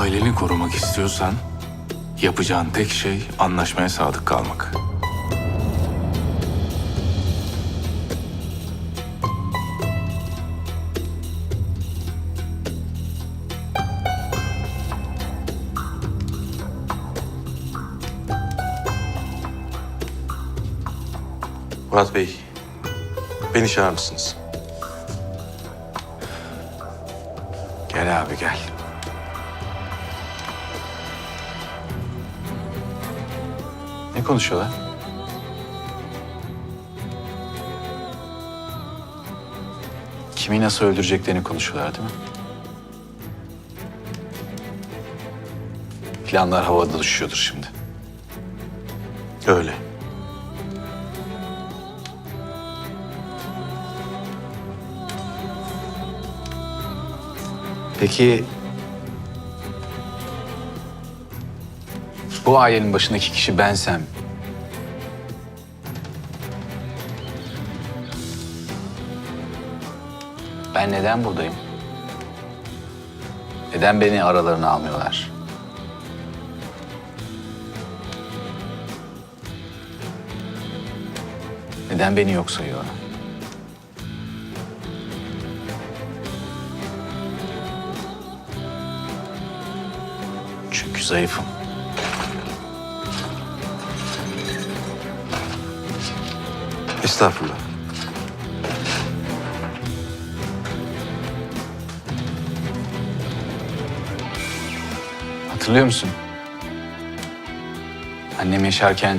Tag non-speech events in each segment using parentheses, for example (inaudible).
Aileni korumak istiyorsan yapacağın tek şey anlaşmaya sadık kalmak. Murat Bey, beni çağırır mısınız? Gel abi gel. Ne konuşuyorlar? Kimi nasıl öldüreceklerini konuşuyorlar değil mi? Planlar havada uçuşuyordur şimdi. Öyle. Peki... Bu ailenin başındaki kişi bensem... Ben neden buradayım? Neden beni aralarına almıyorlar? Neden beni yok sayıyorlar? Çünkü zayıfım. Estağfurullah. Hatırlıyor musun? Annem yaşarken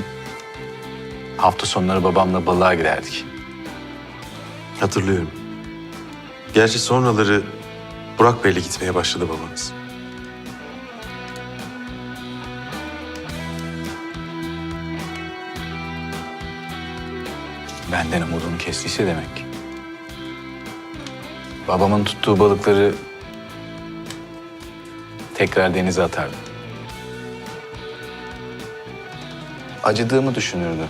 hafta sonları babamla balığa giderdik. Hatırlıyorum. Gerçi sonraları Burak Bey'le gitmeye başladı babanız. Benden umudunu kestiyse demek. Babamın tuttuğu balıkları tekrar denize atardı. Acıdığımı düşünürdü.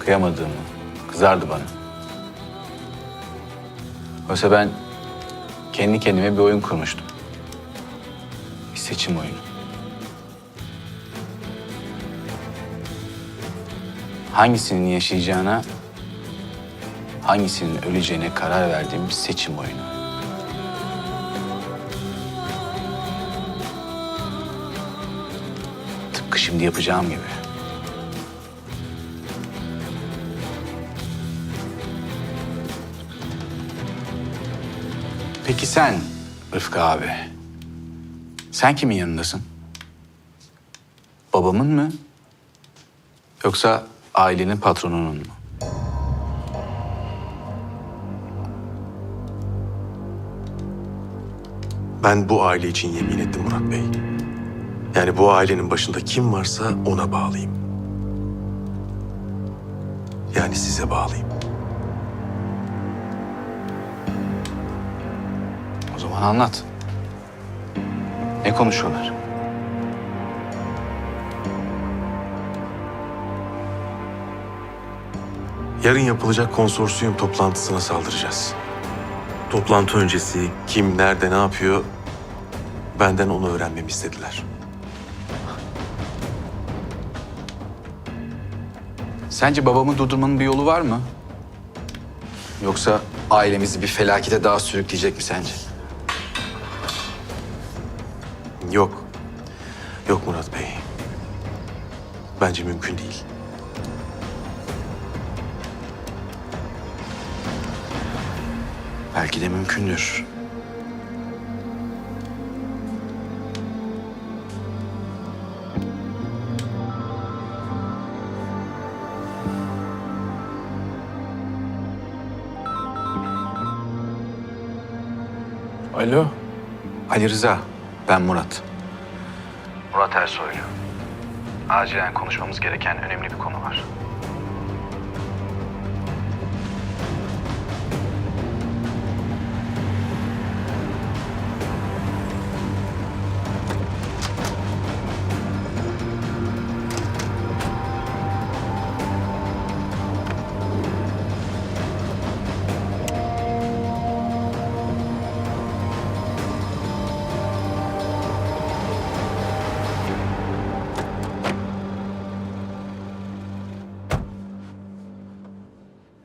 Kıyamadığımı, kızardı bana. Oysa ben kendi kendime bir oyun kurmuştum. Bir seçim oyunu. Hangisinin yaşayacağına, hangisinin öleceğine karar verdiğim bir seçim oyunu. Tıpkı şimdi yapacağım gibi. Peki sen Rıfkı abi, sen kimin yanındasın? Babamın mı? Yoksa ailenin patronunun mu? Ben bu aile için yemin ettim Murat Bey. Yani bu ailenin başında kim varsa ona bağlıyım. Yani size bağlıyım. O zaman anlat. Ne konuşuyorlar? Yarın yapılacak konsorsiyum toplantısına saldıracağız. Toplantı öncesi kim, nerede, ne yapıyor benden onu öğrenmemi istediler. Sence babamı durdurmanın bir yolu var mı? Yoksa ailemizi bir felakete daha sürükleyecek mi sence? Yok. Yok Murat Bey. Bence mümkün değil. Belki de mümkündür. Alo. Ali Rıza, ben Murat. Murat Ersoylu. Acilen konuşmamız gereken önemli bir konu var.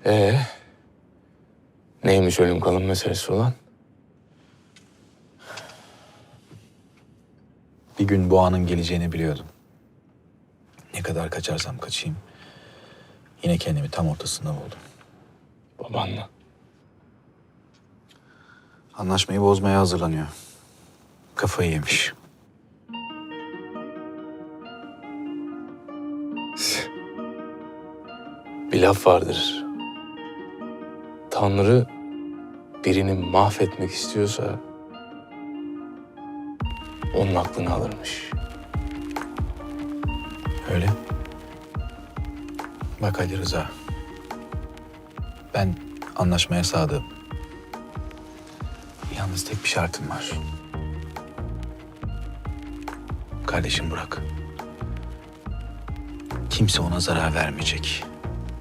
Ee, neymiş ölüm kalım meselesi olan? Bir gün bu anın geleceğini biliyordum. Ne kadar kaçarsam kaçayım. Yine kendimi tam ortasında buldum. Babanla. Anlaşmayı bozmaya hazırlanıyor. Kafayı yemiş. Bir laf vardır. Tanrı birini mahvetmek istiyorsa onun aklını alırmış. Öyle. Bak Ali Rıza. Ben anlaşmaya sadığım. Yalnız tek bir şartım var. Kardeşim Burak. Kimse ona zarar vermeyecek.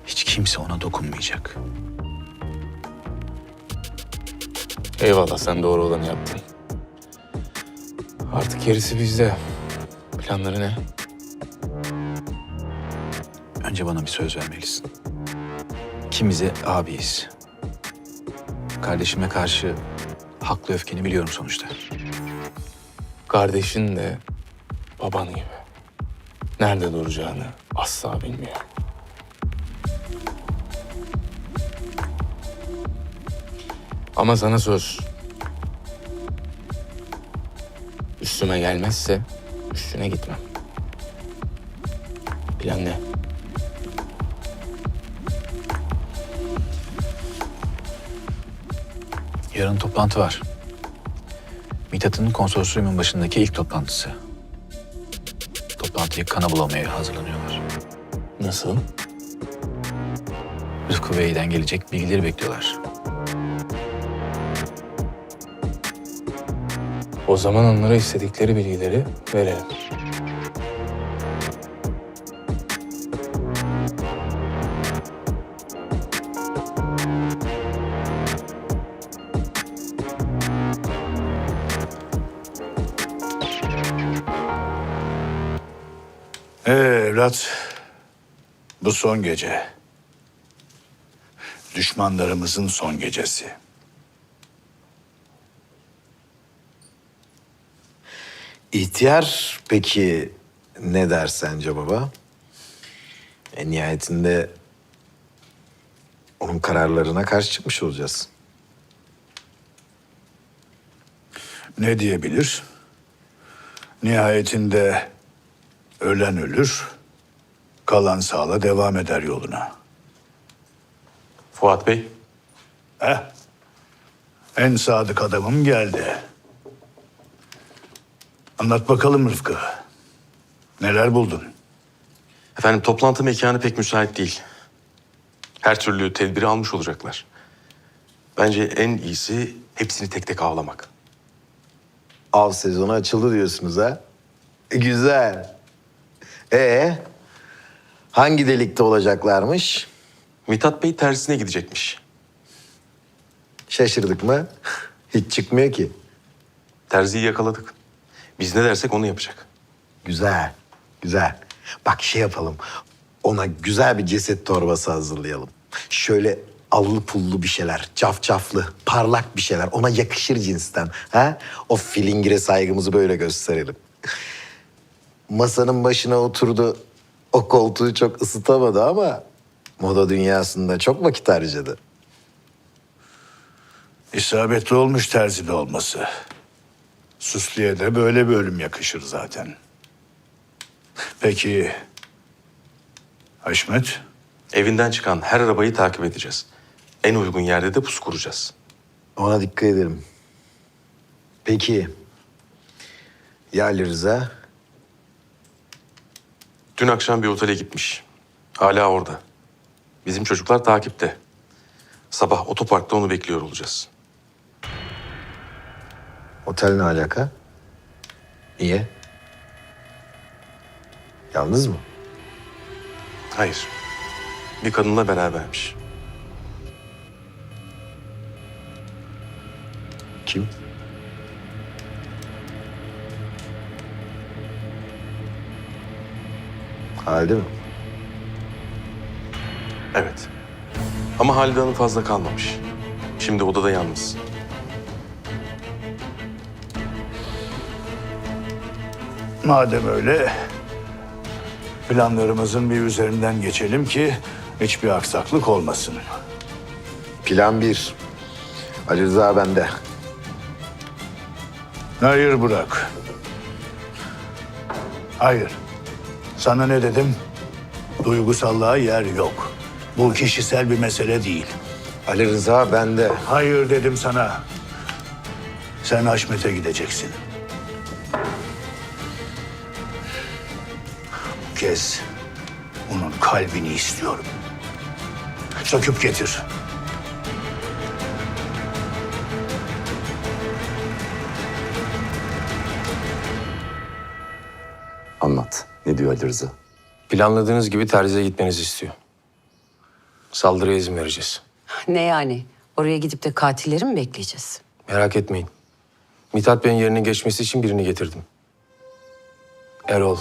Hiç kimse ona dokunmayacak. Eyvallah sen doğru olanı yaptın. Artık gerisi bizde. Planları ne? Önce bana bir söz vermelisin. İkimiz de abiyiz. Kardeşime karşı haklı öfkeni biliyorum sonuçta. Kardeşin de baban gibi. Nerede duracağını asla bilmiyor. Ama sana söz. Üstüme gelmezse üstüne gitmem. Plan ne? Yarın toplantı var. Mithat'ın konsorsiyumun başındaki ilk toplantısı. Toplantıya kana bulamaya hazırlanıyorlar. Nasıl? Rıfkı Bey'den gelecek bilgileri bekliyorlar. O zaman onlara istedikleri bilgileri verelim. Ee evlat, bu son gece. Düşmanlarımızın son gecesi. İhtiyar peki ne der sence baba? En nihayetinde onun kararlarına karşı çıkmış olacağız. Ne diyebilir? Nihayetinde ölen ölür, kalan sağla devam eder yoluna. Fuat Bey, Eh, en sadık adamım geldi. Anlat bakalım Rıfkı. Neler buldun? efendim toplantı mekanı pek müsait değil. Her türlü tedbiri almış olacaklar. Bence en iyisi hepsini tek tek avlamak. Av sezonu açıldı diyorsunuz ha? Güzel. Ee, hangi delikte olacaklarmış? Mithat Bey tersine gidecekmiş. Şaşırdık mı? Hiç çıkmıyor ki. Terziyi yakaladık. Biz ne dersek onu yapacak. Güzel, güzel. Bak şey yapalım. Ona güzel bir ceset torbası hazırlayalım. Şöyle allı pullu bir şeyler, cafcaflı, parlak bir şeyler. Ona yakışır cinsten. Ha? O filingire saygımızı böyle gösterelim. Masanın başına oturdu. O koltuğu çok ısıtamadı ama moda dünyasında çok vakit harcadı. İsabetli olmuş terzide olması. Süslü'ye de böyle bir ölüm yakışır zaten. Peki Haşmet? Evinden çıkan her arabayı takip edeceğiz. En uygun yerde de pus kuracağız. Ona dikkat edelim. Peki ya Ali Rıza? Dün akşam bir otele gitmiş. Hala orada. Bizim çocuklar takipte. Sabah otoparkta onu bekliyor olacağız. Otel ne alaka? Niye? Yalnız mı? Hayır. Bir kadınla berabermiş. Kim? Halide mi? Evet. Ama Halide Hanım fazla kalmamış. Şimdi odada yalnız. Madem öyle, planlarımızın bir üzerinden geçelim ki hiçbir aksaklık olmasın. Plan bir. Ali Rıza bende. Hayır bırak. Hayır. Sana ne dedim? Duygusallığa yer yok. Bu kişisel bir mesele değil. Ali Rıza bende. Hayır dedim sana. Sen Haşmet'e gideceksin. Kez onun kalbini istiyorum. Söküp getir. Anlat. Ne diyor Ali Rıza? Planladığınız gibi terziye gitmenizi istiyor. Saldırıya izin vereceğiz. Ne yani? Oraya gidip de katilleri mi bekleyeceğiz? Merak etmeyin. Mithat Bey'in yerine geçmesi için birini getirdim. Erol.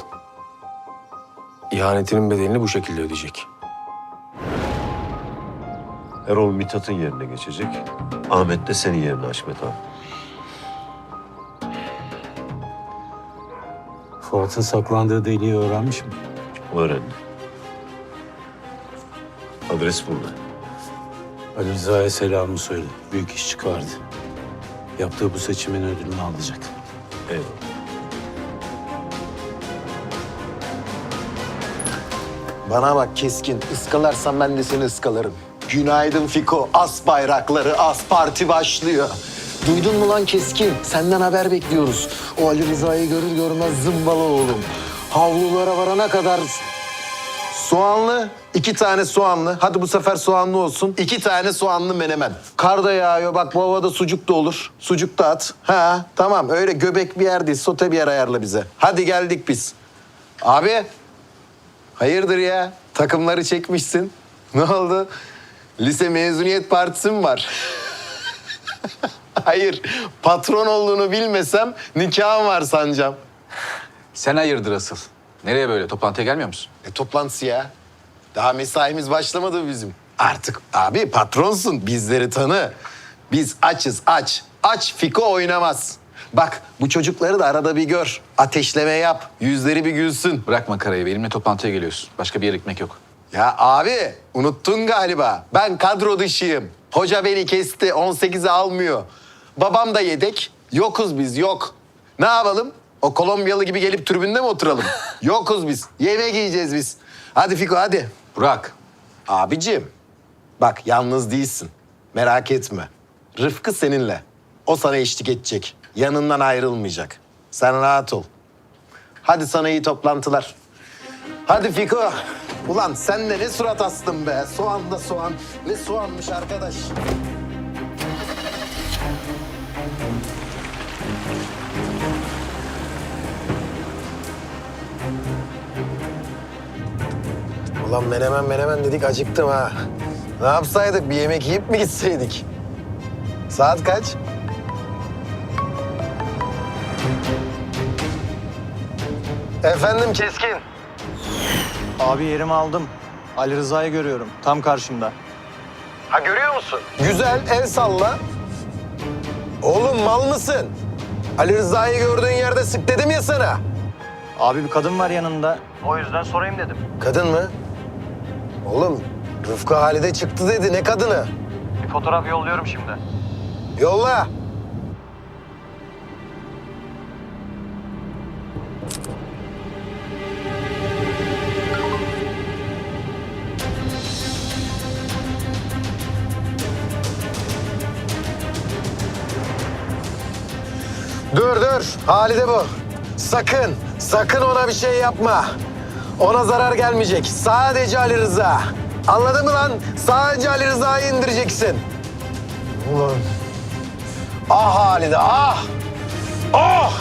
İhanetinin bedelini bu şekilde ödeyecek. Erol Mithat'ın yerine geçecek. Ahmet de senin yerine Haşmet abi. Fuat'ın saklandığı deliği öğrenmiş mi? Öğrendi. Adres burada. Ali Rıza'ya selamımı söyle. Büyük iş çıkardı. Yaptığı bu seçimin ödülünü alacak. Eyvallah. Bana bak keskin. Iskalarsan ben de seni ıskalarım. Günaydın Fiko. As bayrakları, as parti başlıyor. Duydun mu lan keskin? Senden haber bekliyoruz. O Ali Rıza'yı görür görmez zımbalı oğlum. Havlulara varana kadar... Soğanlı, iki tane soğanlı. Hadi bu sefer soğanlı olsun. İki tane soğanlı menemen. Kar da yağıyor. Bak bu havada sucuk da olur. Sucuk da at. Ha tamam öyle göbek bir yer değil. Sote bir yer ayarla bize. Hadi geldik biz. Abi Hayırdır ya? Takımları çekmişsin. Ne oldu? Lise mezuniyet partisi mi var? Hayır. Patron olduğunu bilmesem nikahım var sancam. Sen hayırdır asıl? Nereye böyle? Toplantıya gelmiyor musun? Ne toplantısı ya? Daha mesaimiz başlamadı bizim. Artık abi patronsun. Bizleri tanı. Biz açız aç. Aç Fiko oynamaz. Bak bu çocukları da arada bir gör. Ateşleme yap. Yüzleri bir gülsün. Bırakma karayı. Benimle toplantıya geliyorsun. Başka bir yere gitmek yok. Ya abi unuttun galiba. Ben kadro dışıyım. Hoca beni kesti 18'e almıyor. Babam da yedek. Yokuz biz yok. Ne yapalım? O Kolombiyalı gibi gelip tribünde mi oturalım? (laughs) Yokuz biz. Yemek yiyeceğiz biz. Hadi Fiko hadi. Burak. Abicim bak yalnız değilsin. Merak etme. Rıfkı seninle. O sana eşlik edecek. Yanından ayrılmayacak. Sen rahat ol. Hadi sana iyi toplantılar. Hadi Fiko. Ulan sen de ne surat astın be. Soğan da soğan. Ne soğanmış arkadaş. Ulan menemen menemen dedik acıktım ha. Ne yapsaydık? Bir yemek yiyip mi gitseydik? Saat kaç? Efendim Keskin. Abi yerimi aldım. Ali Rıza'yı görüyorum. Tam karşımda. Ha görüyor musun? Güzel, el salla. Oğlum mal mısın? Ali Rıza'yı gördüğün yerde sık dedim ya sana. Abi bir kadın var yanında. O yüzden sorayım dedim. Kadın mı? Oğlum Rıfkı Halide çıktı dedi. Ne kadını? Bir fotoğraf yolluyorum şimdi. Yolla. Dur dur. Halide bu. Sakın, sakın ona bir şey yapma. Ona zarar gelmeyecek. Sadece Ali Rıza. Anladın mı lan? Sadece Ali Rıza'yı indireceksin. Ulan. Ah Halide ah! Ah!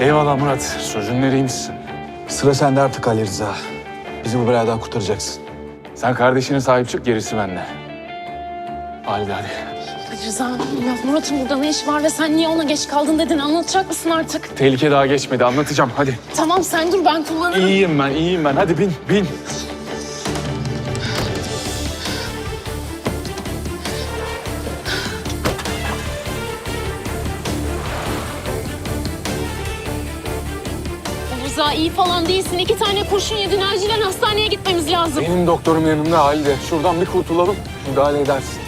Eyvallah Murat. Sözün nereymişsin? Sıra sende artık Ali Rıza. Bizi bu beladan kurtaracaksın. Sen kardeşine sahip çık, gerisi bende. Halide hadi. Ali Rıza, ya Murat'ın burada ne işi var ve sen niye ona geç kaldın dedin anlatacak mısın artık? Tehlike daha geçmedi, anlatacağım. Hadi. Tamam sen dur ben kullanırım. İyiyim ben, iyiyim ben. Hadi bin, bin. Falan değilsin. İki tane kurşun yedin. Acilen hastaneye gitmemiz lazım. Benim doktorum yanımda Halide. Şuradan bir kurtulalım, müdahale edersin.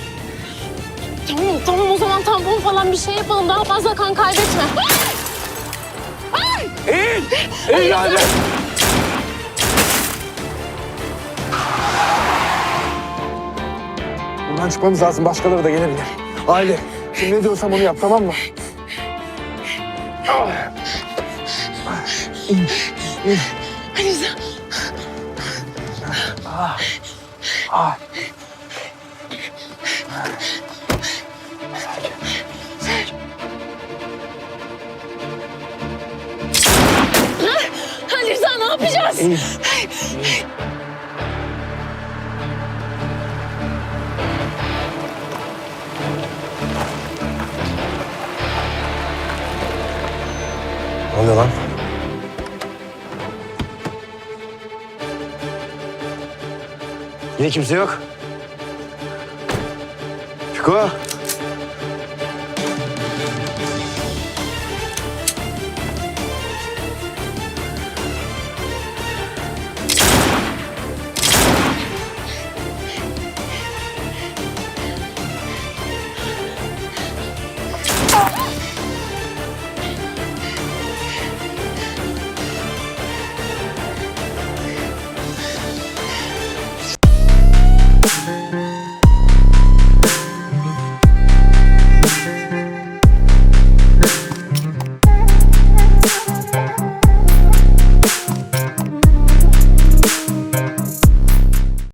Tamam tamam o zaman tampon falan bir şey yapalım. Daha fazla kan kaybetme. Eğil! Eğil Halide! Buradan çıkmamız lazım. Başkaları da gelebilir. Halide, şimdi ne diyorsam onu yap, tamam mı? Ali Rıza. Ali Rıza ne yapacağız? Ne Yine kimse yok. Fiko.